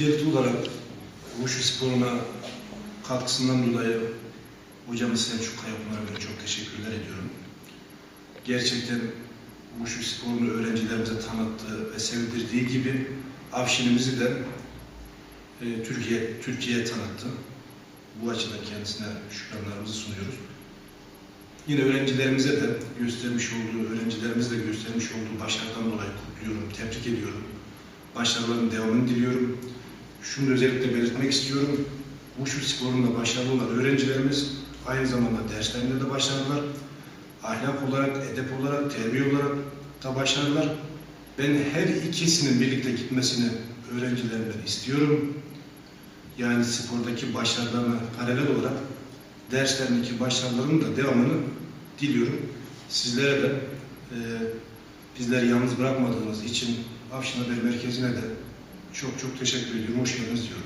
Öncelikli olarak Wushu sporuna katkısından dolayı hocamız Selçuk Kayapınar'a ben çok teşekkürler ediyorum. Gerçekten Wushu sporunu öğrencilerimize tanıttığı ve sevdirdiği gibi Avşinimizi de e, Türkiye Türkiye'ye tanıttı. Bu açıdan kendisine şükranlarımızı sunuyoruz. Yine öğrencilerimize de göstermiş olduğu, öğrencilerimize de göstermiş olduğu başarıdan dolayı kutluyorum, tebrik ediyorum. Başarıların devamını diliyorum. Şunu özellikle belirtmek istiyorum. Wushu sporunda başarılı olan öğrencilerimiz aynı zamanda derslerinde de başarılılar. Ahlak olarak, edep olarak, terbiye olarak da başarılılar. Ben her ikisinin birlikte gitmesini öğrencilerimden istiyorum. Yani spordaki başarılarına paralel olarak derslerindeki başarılarının da devamını diliyorum. Sizlere de e, bizleri yalnız bırakmadığınız için Afşin Haber Merkezi'ne de çok çok teşekkür ediyorum. Hoş geldiniz diyorum.